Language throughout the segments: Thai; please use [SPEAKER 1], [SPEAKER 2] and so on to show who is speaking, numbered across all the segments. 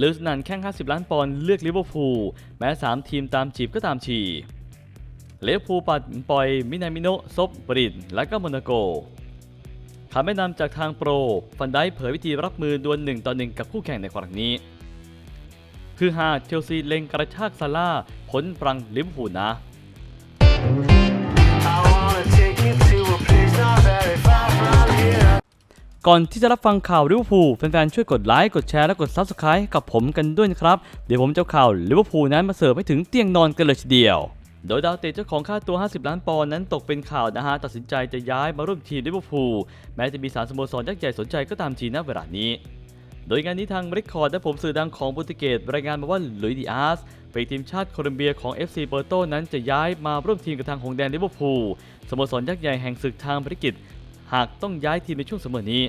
[SPEAKER 1] ลือสนันแข่ง 50 ล้านปอนด์เลือกลิเวอร์พูลแม้ 3 ทีมตามจีบก็ตามฉี่ลิเวอร์พูปัดปล่อยมินามิโนซบบริดและก็โมนาโกคำแนะนำจากทางโปร ฟันได้เผยวิธีรับมือดวลหนึ่งต่อหนึ่งกับคู่แข่งในครั้งนี้ คือหาเชลซีเล็งกระชากซาร่าห์พ้นปรังลิเวอร์พูลนะ ก่อนที่จะรับฟังข่าวลิเวอร์พูลแฟนๆช่วยกดไลค์กดแชร์และกด Subscribe ให้กับผมกันด้วยนะครับ เดี๋ยวผมจะเอาข่าวลิเวอร์พูลนั้นมาเสิร์ฟให้ถึงเตียงนอนกันเลยทีเดียวโดยดาวเตะเจ้าของค่าตัว 50 ล้านปอนด์นั้นตกเป็นข่าวนะฮะ ตัดสินใจจะย้ายมาร่วมทีมลิเวอร์พูลแม้จะมีสารสโมสรยักษ์ใหญ่สนใจก็ตามทีณเวลานี้ โดยงานนี้ทางริคคอร์ดและผมสื่อดังของโปรตุเกสรายงานมาว่าลุยดิอาสไปทีมชาติโคลอมเบียของ FC เปอร์โตนั้นจะย้ายมาร่วมทีมกับทางหงแดนลิเวอร์พูลสโมสรยักษ์ใหญ่แห่งศึกทางภารกิจ หากต้องย้ายทีมในช่วงเสมอนี้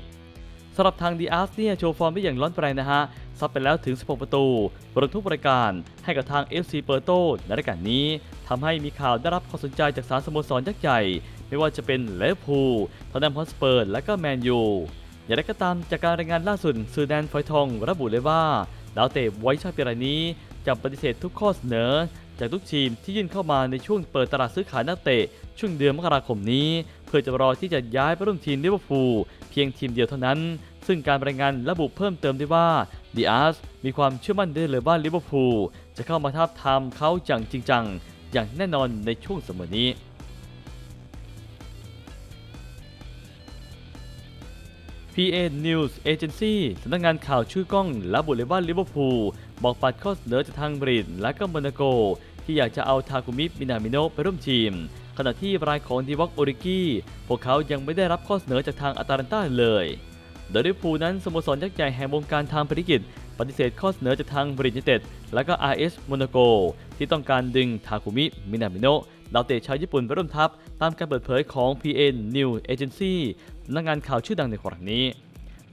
[SPEAKER 1] สำหรับทางดีอาร์สเนี่ยโชว์ฟอร์มได้อย่างร้อนแรงนะฮะ ซัดไปแล้วถึง 16 ประตูบรทุกรายการให้กับทาง FC เปอร์โตในรายการนี้ทำให้มีข่าวได้รับความสนใจจากสารสโมสรยักษ์ใหญ่ ไม่ว่าจะเป็นเลฟพูทอนแนมฮอสเปอร์และก็แมนยูอย่างไรก็ตามจากการรายงานล่าสุดสื่อแดนฟอยทองระบุเลยว่า ดาวเตะไว้ชาติปีรายนี้จะปฏิเสธทุกข้อเสนอ จากทุกทีมที่ยื่นเข้ามาในช่วงเปิดตลาดซื้อขายนักเตะช่วงเดือนมกราคมนี้ พื่อจะรอที่จะย้ายไปร่วมทีมลิเวอร์พูลเพียงทีมเดียวเท่านั้น ซึ่งการรายงานระบุเพิ่มเติมได้ว่าดีอาร์สมีความเชื่อมั่นได้เลยว่าลิเวอร์พูลจะเข้ามาทับทามเขาอย่างจริงจัง อย่างแน่นอนในช่วงเสมอนี้ PA News Agency สำนักงานข่าวชื่อกล้องระบุเลยว่าลิเวอร์พูลบอกปัดข้อเสนอจากทางบริดและก็โมนาโก ที่อยากจะเอาทาคุมิมินามิโนไปร่วมทีม ขณะที่รายของดีวอกโอริกิพวกเขายังไม่ได้รับข้อเสนอจากทางอาตาลันตาเลยโดยลิเวอร์พูลนั้นสโมสรยักษ์ใหญ่แห่งวงการทางภารกิจ ปฏิเสธข้อเสนอจากทางบริดยูไนเต็ดและก็ RS โมนาโก ที่ต้องการดึงทาคุมิ มินามิโนะดาวเตะชาวญี่ปุ่นไปร่วมทัพ ตามการเปิดเผยของ PA News Agency นักงานข่าวชื่อดังในครั้งนี้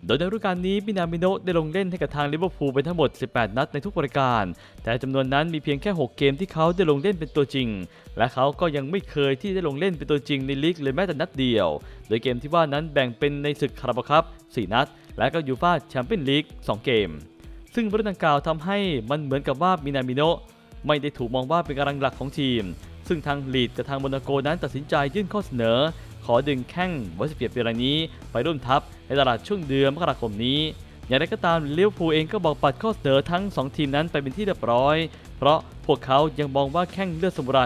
[SPEAKER 1] โดยในฤดูกาลนี้มินามิโนะได้ลงเล่นให้กับทางลิเวอร์พูลไปทั้งหมด 18 นัดในทุกรายการ แต่จำนวนนั้นมีเพียงแค่ 6 เกมที่เขาได้ลงเล่นเป็นตัวจริง และเขาก็ยังไม่เคยที่ได้ลงเล่นเป็นตัวจริงในลีกเลยแม้แต่นัดเดียว โดยเกมที่ว่านั้นแบ่งเป็นในศึกคาราบาคัพ4นัด และก็ยูฟ่าแชมเปี้ยนลีก2 เกม ซึ่งเรื่องดังกล่าวทำให้มันเหมือนกับว่ามินามิโนะไม่ได้ถูกมองว่าเป็นกำลังหลักของทีม ซึ่งทางลีดกับทางโมนาโกนั้นตัดสินใจยื่นข้อเสนอ อดึงแข้งว้สเปียบเปียรายนี้ ไปร่วมทัพในตลาดช่วงเดือนมกราคมนี้ อย่างไรก็ตามเลิเวอร์พูเองก็บอกปัดข้อเสนอทั้ง 2 ทีมนั้นไปเป็นที่เรียบร้อย เพราะพวกเขายังมองว่าแข้งเลือดสมุไร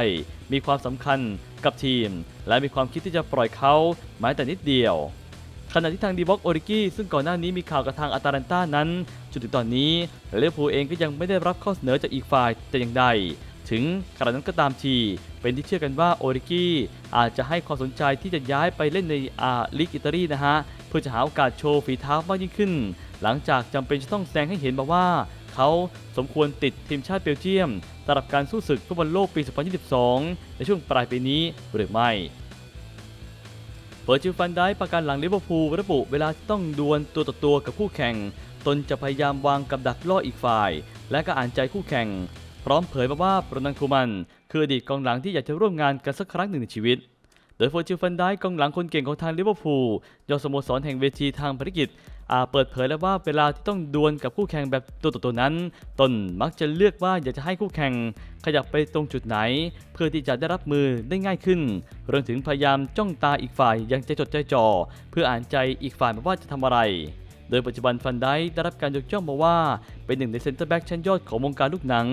[SPEAKER 1] มีความสำคัญกับทีม และมีความคิดที่จะปล่อยเขาแม้แต่นิดเดียวขณะที่ทางดีบ็อกโอริกิซึ่งก่อนหน้านี้มีข่าวกับทางอาตาลันตานั้นจนถึงตอนนี้เลเวอร์พูลเองก็ยังไม่ได้รับข้อเสนอจากอีกฝ่ายแต่อย่างใด ถึงกระนั้นก็ตามที เป็นที่เชื่อกันว่าโอริกิอาจจะให้ความสนใจที่จะย้ายไปเล่นในอาลีกอิตาลีนะฮะ เพื่อจะหาโอกาสโชว์ฝีเท้ามากยิ่งขึ้น หลังจากจำเป็นจะต้องแสดงให้เห็นมาว่า เขาสมควรติดทีมชาติเบลเยียมสำหรับการสู้ศึกฟุตบอลโลกปี 2022 ในช่วงปลายปีนี้หรือไม่เปิดจิลฟันได้ประกันหลังลิเวอร์พูลระบุเวลาที่ต้องดวลตัวต่อตัวกับคู่แข่ง ตนจะพยายามวางกับดักล่ออีกฝ่าย และก็อ่านใจคู่แข่ง พร้อมเผยมาว่าโรนันคูมัน คืออดีตกองหลังที่อยากจะร่วมงานกันสักครั้งหนึ่งในชีวิต โดยโฟจิลฟันได้กองหลังคนเก่งของทางลิเวอร์พูลยอดสโมสรแห่งเวทีทางภารกิจอาเปิดเผยแล้วว่าเวลาที่ต้องดวลกับคู่แข่งแบบตัวต่อตัวนั้น ตนมักจะเลือกว่าอยากจะให้คู่แข่ง ขยับไปตรงจุดไหน เพื่อที่จะได้รับมือได้ง่ายขึ้นรวมถึงพยายามจ้องตาอีกฝ่ายอย่างใจจดใจจ่อเพื่ออ่านใจอีกฝ่ายมาว่าจะทำอะไร โดยปัจจุบันฟันได้ได้รับการยกย่องมาว่า เป็นหนึ่งในเซนเตอร์แบ็กชั้นยอดของวงการลูกหนัง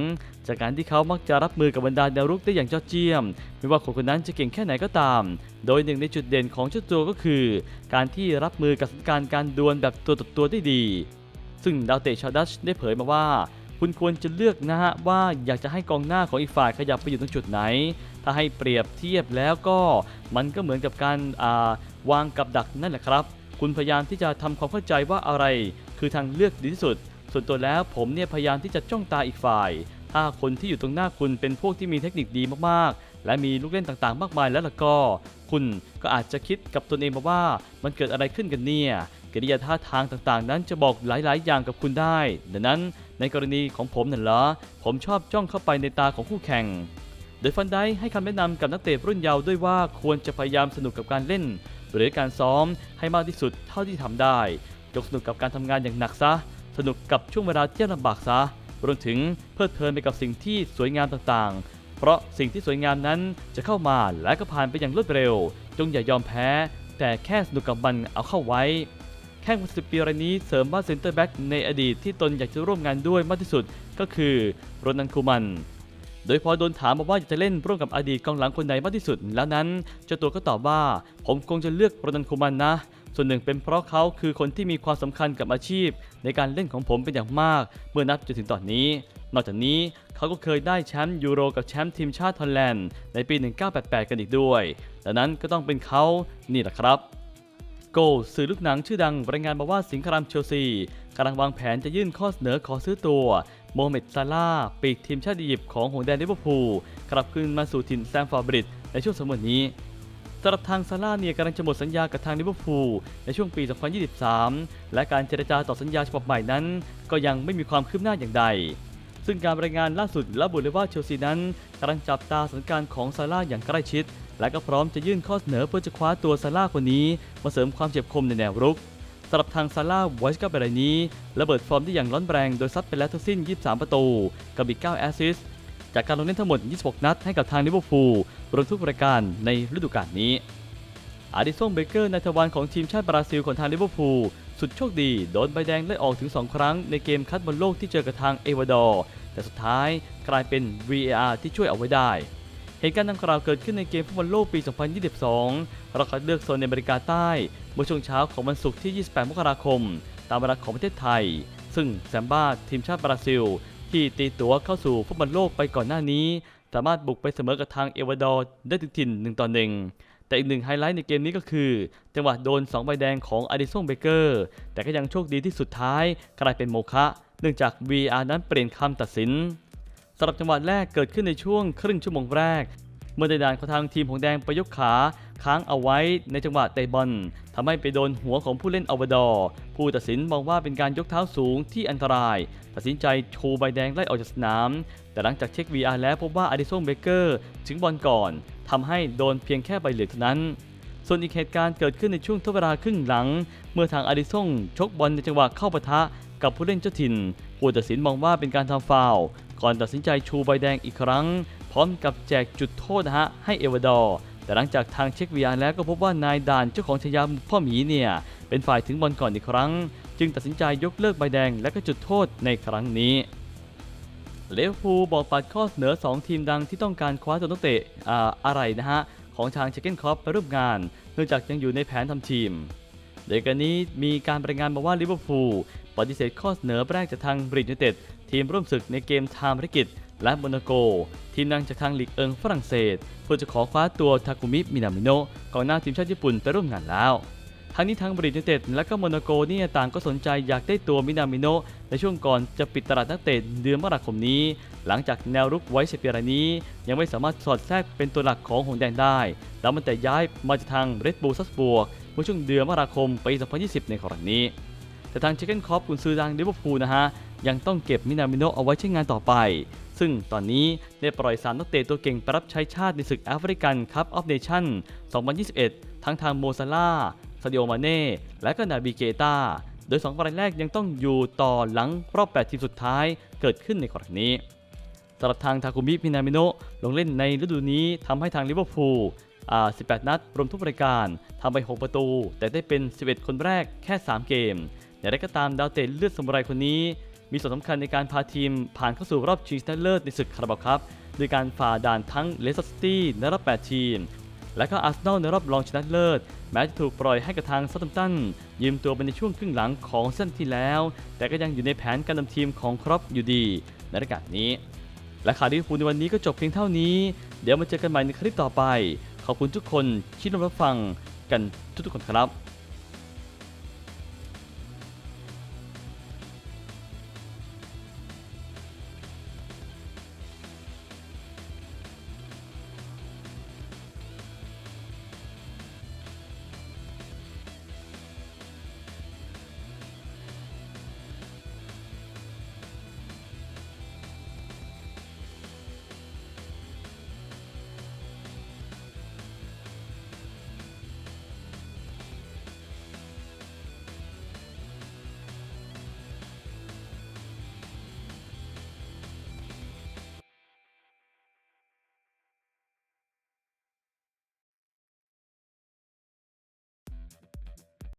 [SPEAKER 1] จากการที่เขามักจะรับมือกับบรรดาแนวรุกได้อย่างยอดเยี่ยม ไม่ว่าคนคนนั้นจะเก่งแค่ไหนก็ตาม โดยหนึ่งในจุดเด่นของเจ้าตัวก็คือ การที่รับมือกับสถานการณ์การดวลแบบตัวต่อตัวได้ดี ซึ่งดาวเตะชาวดัชได้เผยมาว่าคุณควรจะเลือกนะฮะว่าอยากจะให้กองหน้าของอีกฝ่ายขยับไปอยู่ตรงจุดไหน ถ้าให้เปรียบเทียบแล้วก็มันก็เหมือนกับการาวางกับดักนั่นแหละครับ คุณพยายามที่จะทำความเข้าใจว่าอะไร คือทางเลือกดีที่สุด ส่วนตัวแล้วผมเนี่ยพยายามที่จะจ้องตาอีกฝ่าย ถ้าคนที่อยู่ตรงหน้าคุณเป็นพวกที่มีเทคนิคดีมากๆ และมีลูกเล่นต่างๆ มากมายแล้วล่ะก็ คุณก็อาจจะคิดกับตนเองมาว่ามันเกิดอะไรขึ้นกันเนี่ยกิริยาท่าทางต่างๆ นั้นจะบอกหลายๆ อย่างกับคุณได้ ดังนั้นในกรณีของผมนั่นเหรอ ผมชอบจ้องเข้าไปในตาของคู่แข่ง โดยฟันได้ให้คำแนะนำกับนักเตะรุ่นเยาว์ด้วยว่าควรจะพยายามสนุกกับการเล่น หรือการซ้อมให้มากที่สุดเท่าที่ทำได้ยกสนุกกับการทำงานอย่างหนักซะ สนุกกับช่วงเวลาที่ลำบากซะ รวมถึงเพลิดเพลินไปกับสิ่งที่สวยงามต่างๆ เพราะสิ่งที่สวยงามนั้นจะเข้ามาและก็ผ่านไปอย่างรวดเร็ว จงอย่ายอมแพ้ แต่แค่สนุกกับมันเอาเข้าไว้ แข้งวัยสิบปีรายนี้เสริมว่าเซนเตอร์แบ็กในอดีตที่ตนอยากจะร่วมงานด้วยมากที่สุดก็คือโรนันคูมัน โดยพอโดนถามมาว่าอยากจะเล่นร่วมกับอดีตกองหลังคนใดมากที่สุด แล้วนั้นเจ้าตัวก็ตอบว่า ผมคงจะเลือกโรนันคูมันนะ ส่วนหนึ่งเป็นเพราะเขาคือคนที่มีความสำคัญกับอาชีพ ในการเล่นของผมเป็นอย่างมาก เมื่อนับจนถึงตอนนี้ นอกจากนี้เขาก็เคยได้แชมป์ยูโรกับแชมป์ทีมชาติฮอลแลนด์ในปี 1988 กันอีกด้วยดังนั้นก็ต้องเป็นเขานี่แหละครับโกลสื่อลูกหนังชื่อดังรายงานมาว่าสิงครามเชลซีกำลังวางแผนจะยื่นข้อเสนอขอซื้อตัว โมฮัมเหม็ดซาลาปีกทีมชาติอียิปต์ของหงแดนลิเวอร์พูลกลับคืนมาสู่ถิ่นแซมฟอร์บริดจ์ในช่วงสมวันนี้สำหรับทางซาลาเนี่ยกำลังจะหมดสัญญากับทางลิเวอร์พูลในช่วงปี 2023 และการเจรจาต่อสัญญาฉบับใหม่นั้น ก็ยังไม่มีความคืบหน้าอย่างใด ซึ่งการรายงานล่าสุดระบุเลยว่าเชลซีนั้นกำลังจับตาสถานการณ์ของซาร่าอย่างใกล้ชิด และก็พร้อมจะยื่นข้อเสนอเพื่อจะคว้าตัวซาร่าคนนี้ มาเสริมความเจ็บคมในแนวรุก สำหรับทางซาร่าไวส์กับรายนี้ ระเบิดฟอร์มได้อย่างร้อนแรงโดยซัดไปแล้วทั้งสิ้น 23 ประตู กับอีก 9 แอสซิสต์จากการลงเล่นทั้งหมด 26 นัดให้กับทางลิเวอร์พูลรวมทุกรายการในฤดูกาลนี้ อาดิสงเบเกอร์นายทวารของทีมชาติบราซิลของทางลิเวอร์พูลสุดโชคดีโดนใบแดงไล่ออกถึง 2 ครั้งในเกมคัดบอลโลกที่เจอกับทางเอวาดอร์แต่สุดท้ายกลายเป็น VAR ที่ช่วยเอาไว้ได้เหตุการณ์ดังกล่าวเกิดขึ้นในเกมฟุตบอลโลกปี 2022รอบคัดเลือกโซนในอเมริกาใต้ เมื่อช่วงเช้าของวันศุกร์ที่ 28 มกราคม ตามเวลาของประเทศไทย ซึ่งแซมบ้าทีมชาติบราซิล ที่ตีตัวเข้าสู่ฟุตบอลโลกไปก่อนหน้านี้ สามารถบุกไปเสมอกับทางเอวาดอร์ได้ถึงถิ่น1ต่อ1แต่อีกหนึ่งไฮไลท์ในเกมนี้ก็คือ จังหวะโดน 2 ใบแดงของอดิสงเบเกอร์ แต่ก็ยังโชคดีที่สุดท้ายกลายเป็นโมฆะเนื่องจาก VR นั้นเปลี่ยนคำตัดสินสำหรับจังหวะแรกเกิดขึ้นในช่วงครึ่งชั่วโมงแรก เมื่อในด่านของทางทีมหงแดงไปยกขาค้างเอาไว้ในจังหวะเตะบอลทำให้ไปโดนหัวของผู้เล่นอวดอร์ผู้ตัดสินมองว่าเป็นการยกเท้าสูงที่อันตราย ตัดสินใจชูใบแดงไล่ออกจากสนาม แต่หลังจากเช็ค VR แล้วพบว่าอดิสงเบเกอร์ถึงบอลก่อนทำให้โดนเพียงแค่ใบเหลืองเท่านั้นส่วนอีกเหตุการณ์เกิดขึ้นในช่วงทดเวลาครึ่งหลัง เมื่อทางอดิสงชกบอลในจังหวะเข้าปะทะกับผู้เล่นเจ้าถิ่น ผู้ตัดสินมองว่าเป็นการทำฟาวก่อนตัดสินใจชูใบแดงอีกครั้ง พร้อมกับแจกจุดโทษนะฮะให้เอวาดอร์แต่หลังจากทางเช็ค VR แล้วก็พบว่านายด่านเจ้าของฉายาพ่อหมีเนี่ยเป็นฝ่ายถึงบอลก่อนอีกครั้ง จึงตัดสินใจยกเลิกใบแดงและก็จุดโทษในครั้งนี้เลวพูบอกปัดข้อเสนอ 2 ทีมดังที่ต้องการคว้าตัวนักเตะอ่าอะไรนะฮะ ของทางเชคเก้นคอปไปร่วมงาน เนื่องจากยังอยู่ในแผนทำทีมโดยกันนี้มีการรายงานมาว่าลิเวอร์พูลปฏิเสธข้อเสนอแรกจากทางบริดยูไนเต็ดทีมร่วมศึกในเกมไทม์ภารกิจ และโมนาโก ทีมดังจากทางลีกเอิงฝรั่งเศส เพื่อจะขอคว้าตัวทาคุมิมินามิโนะกองหน้าทีมชาติญี่ปุ่นไปร่วมงานแล้วทั้งนี้ทั้งบริเต็ดและก็โมนาโกเนี่ยต่างก็สนใจอยากได้ตัวมินามิโนะในช่วงก่อนจะปิดตลาดนักเตะเดือนมกราคมนี้ หลังจากแนวรุกไว้เซเปียรานี้ ยังไม่สามารถสอดแทรกเป็นตัวหลักของหงแดงได้ แล้วมันแต่ย้ายมาจากทางเรดบูลซัสบวกเมื่อช่วงเดือนมกราคมปี 2020 ในครั้งนี้ แต่ทางเชคเกนคอปกุนซือดังลิเวอร์พูลนะฮะยังต้องเก็บมินามิโนะเอาไว้ใช้งานต่อไป ซึ่งตอนนี้ได้ปล่อยสามนักเตะตัวเก่งไปรับใช้ชาติในศึกแอฟริกันคัพออฟเนชั่น 2021 ทั้งทางโมซาลาซาดิโอมาเน่ และก็นาบิเกตาโดย2รายแรกยังต้องอยู่ต่อหลังรอบ 8 ทีมสุดท้ายเกิดขึ้นในครั้งนี้สำหรับทางทาคุมิมินามิโนะลงเล่นในฤดูนี้ทำให้ทางลิเวอร์พูลอ่า18 นัด รวมทุกรายการทำไป 6 ประตู แต่ได้เป็น 11 คนแรกแค่ 3 เกมอย่างไรก็ตามดาวเตะเลือดสมุไรคนนี้ มีส่วนสำคัญในการพาทีมผ่านเข้าสู่รอบชิงชนะเลิศในศึกคาราบาวครับโดยการฝ่าด่านทั้งเลสเตอร์ซิตี้ในรอบ 8 ทีม และก็อาร์เซนอลในรอบรองชนะเลิศ แม้จะถูกปล่อยให้กับทางซัตตัมตัน ยืมตัวไปในช่วงครึ่งหลังของเส้นที่แล้ว แต่ก็ยังอยู่ในแผนการนำทีมของครอปอยู่ดีในรายการนี้ และข่าวลิเวอร์พูลในวันนี้ก็จบเพียงเท่านี้ เดี๋ยวมาเจอกันใหม่ในคลิปต่อไป ขอบคุณทุกคนที่รับฟังกันทุกๆคนครับ